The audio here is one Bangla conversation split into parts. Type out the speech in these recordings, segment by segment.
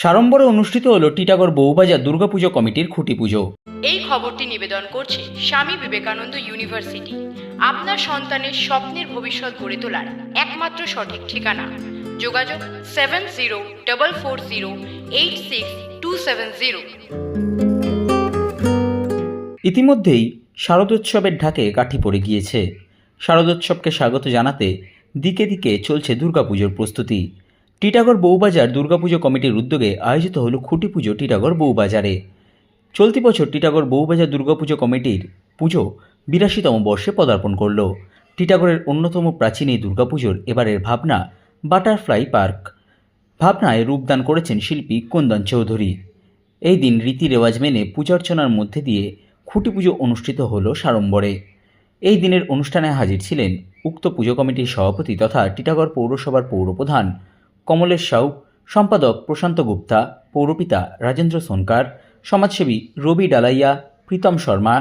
সাড়ম্বরে অনুষ্ঠিত হলো টিটাগড় বউবাজার দুর্গাপুজো কমিটির খুঁটি পুজো। এই খবরটি নিবেদন করছে স্বামী বিবেকানন্দ ইউনিভার্সিটি। আপনার সন্তানের স্বপ্নের ভবিষ্যৎ গড়ে তোলার একমাত্র সঠিক ঠিকানা। যোগাযোগ seven zero double four zero eight six two seven zero. ইতিমধ্যেই শারদোৎসবের ঢাকে কাঠি পড়ে গিয়েছে। শারদোৎসবকে স্বাগত জানাতে দিকে দিকে চলছে দুর্গাপুজোর প্রস্তুতি। টিটাগড় বউবাজার দুর্গাপুজো কমিটির উদ্যোগে আয়োজিত হলো খুঁটি পুজো টিটাগড় বউবাজারে। চলতি বছর টিটাগড় বউবাজার দুর্গাপুজো কমিটির পুজো বিরাশিতম বর্ষে পদার্পণ করল। টিটাগড়ের অন্যতম প্রাচীন এই দুর্গাপুজোর এবারের ভাবনা বাটারফ্লাই পার্ক। ভাবনায় রূপদান করেছেন শিল্পী কুন্দন চৌধুরী। এই দিন রীতি রেওয়াজ মেনে পূজার্চনার মধ্যে দিয়ে খুঁটি পুজো অনুষ্ঠিত হল সাড়ম্বরে। এই দিনের অনুষ্ঠানে হাজির ছিলেন উক্ত পুজো কমিটির সভাপতি তথা টিটাগড় পৌরসভার পৌরপ্রধান কমলেশ সাউ, সম্পাদক প্রশান্ত গুপ্তা, পৌরপিতা রাজেন্দ্র সোনকার, সমাজসেবী রবি ডালাইয়া, প্রীতম শর্মা,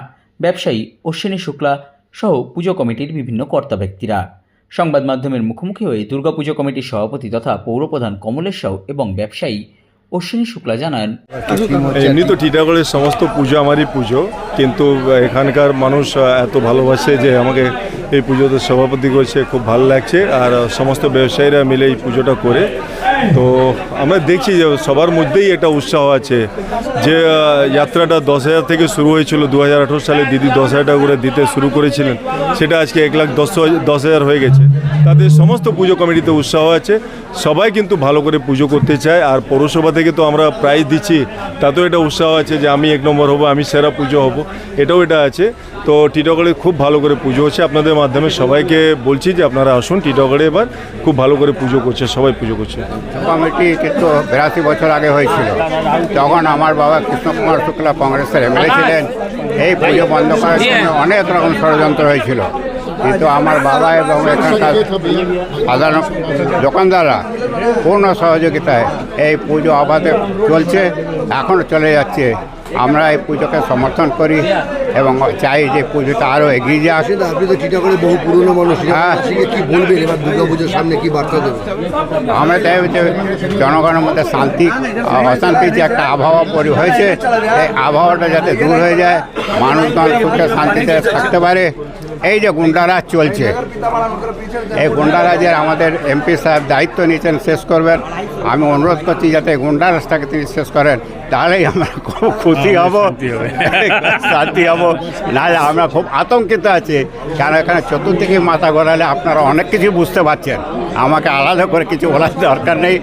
ব্যবসায়ী অশ্বিনী শুক্লা সহ পুজো কমিটির বিভিন্ন কর্তা ব্যক্তিরা। সংবাদ মাধ্যমের মুখোমুখি হয়ে দুর্গাপুজো কমিটির সভাপতি তথা পৌরপ্রধান কমলেশ সাউ এবং ব্যবসায়ী অশ্বিনী শুক্লা জানান, এমনি তো টিটাগড়ের সমস্ত পুজো আমারই পুজো, কিন্তু এখানকার মানুষ এত ভালোবাসে যে আমাকে এই পুজোতে সভাপতি করছে, খুব ভালো লাগছে। আর সমস্ত ব্যবসায়ীরা মিলে এই পুজোটা করে। তো আমরা দেখছি যে সবার মধ্যেই একটা উৎসাহ আছে যে যাত্রাটা দশ হাজার থেকে শুরু হয়েছিল, দু হাজার আঠেরো সালে দিদি দশ হাজার টাকা করে দিতে শুরু করেছিলেন। সেটা আজকে এক লাখ দশ দশ হাজার হয়ে গেছে। তাদের সমস্ত পুজো কমিটিতে উৎসাহ আছে। সবাই কিন্তু ভালো করে পুজো করতে চায়। আর পৌরসভা থেকে তো আমরা প্রাইজ দিচ্ছি, তাতেও এটা উৎসাহ আছে যে আমি এক নম্বর হব, আমি সেরা পুজো হব। এটাও এটা আছে। তো টিটাগড়ে খুব ভালো করে পুজো হচ্ছে। আপনাদের মাধ্যমে সবাইকে বলছি যে আপনারা আসুন, টিটগড়ে এবার খুব ভালো করে পুজো করছে, সবাই পুজো করছে। কমিটি কিন্তু বিরাশি বছর আগে হয়েছিল। তখন আমার বাবা কৃষ্ণ কুমার শুক্লা কংগ্রেসের এমএলএ ছিলেন। এই পুজো বন্ধ করার জন্য অনেক রকম ষড়যন্ত্র হয়েছিল। কিন্তু আমার বাবা এবং এখানকার সাধারণ দোকানদাররা পূর্ণ সহযোগিতায় এই পুজো আবাদে চলছে এখনও চলে যাচ্ছে। আমরা এই পুজোকে সমর্থন করি এবং চাই যে পুজোটা আরও এগিয়ে যাক। আসেন আপনি তো টিটাগড়ে বহু পুরনো মানুষ। হ্যাঁ। কি বলবেন এবার দুর্গাপুজোর সামনে কি বার্তা দেবেন? আমরা চাই যে জনগণের মধ্যে শান্তি অশান্তির যে একটা আবহাওয়া পরি হয়েছে এই আবহাওয়াটা যাতে দূর হয়ে যায় মানুষজন সুখে শান্তিতে থাকতে পারে। এই যে গুন্ডারাজ চলছে। এই গুন্ডারাজের আমাদের এমপি সাহেব দায়িত্ব নিয়েছেন শেষ করবেন আমি অনুরোধ করছি যাতে গুন্ডারাজটাকে তিনি শেষ করেন তাহলেই আমরা খুব খুশি হব। শান্তি হব। নাহলে আমরা খুব আতঙ্কিত আছি। কারণ এখানে চতুর্দিকে মাথা ঘোরালে আপনারা অনেক কিছু বুঝতে পারছেন। আমাকে আলাদা করে কিছু বলার দরকার নেই।